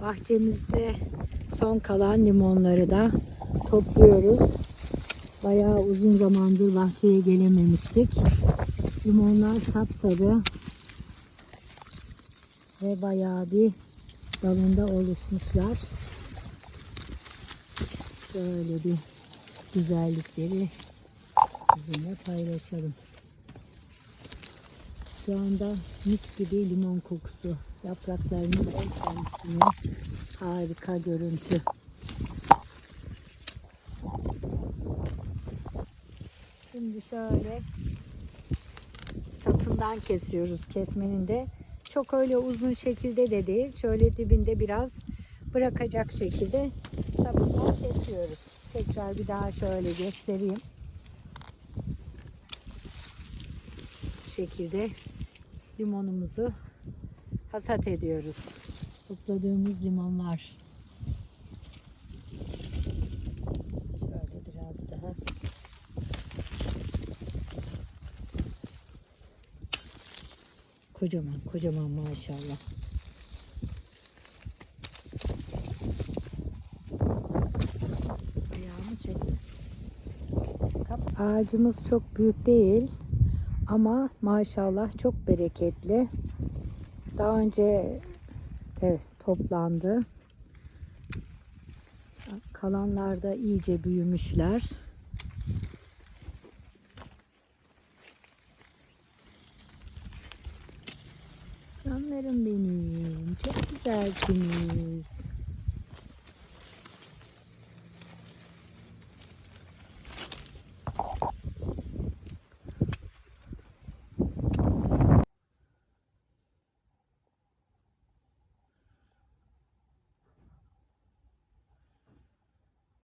Bahçemizde son kalan limonları da topluyoruz. Bayağı uzun zamandır bahçeye gelememiştik. Limonlar sapsarı ve bayağı bir dalında oluşmuşlar. Şöyle bir güzellikleri sizinle paylaşalım. Şu anda mis gibi limon kokusu. Yapraklarının el kendisine harika görüntü. Şimdi şöyle sapından kesiyoruz kesmenin de. Çok öyle uzun şekilde de değil. Şöyle dibinde biraz bırakacak şekilde sapından kesiyoruz. Tekrar bir daha şöyle göstereyim. Şekilde limonumuzu hasat ediyoruz. Topladığımız limonlar. Şöyle biraz daha. Kocaman kocaman maşallah. Ayağımı çek. Kap- Ağacımız çok büyük değil ama maşallah çok bereketli. Daha önce de toplandı. Kalanlar da iyice büyümüşler. Canlarım benim. Çok güzelsiniz.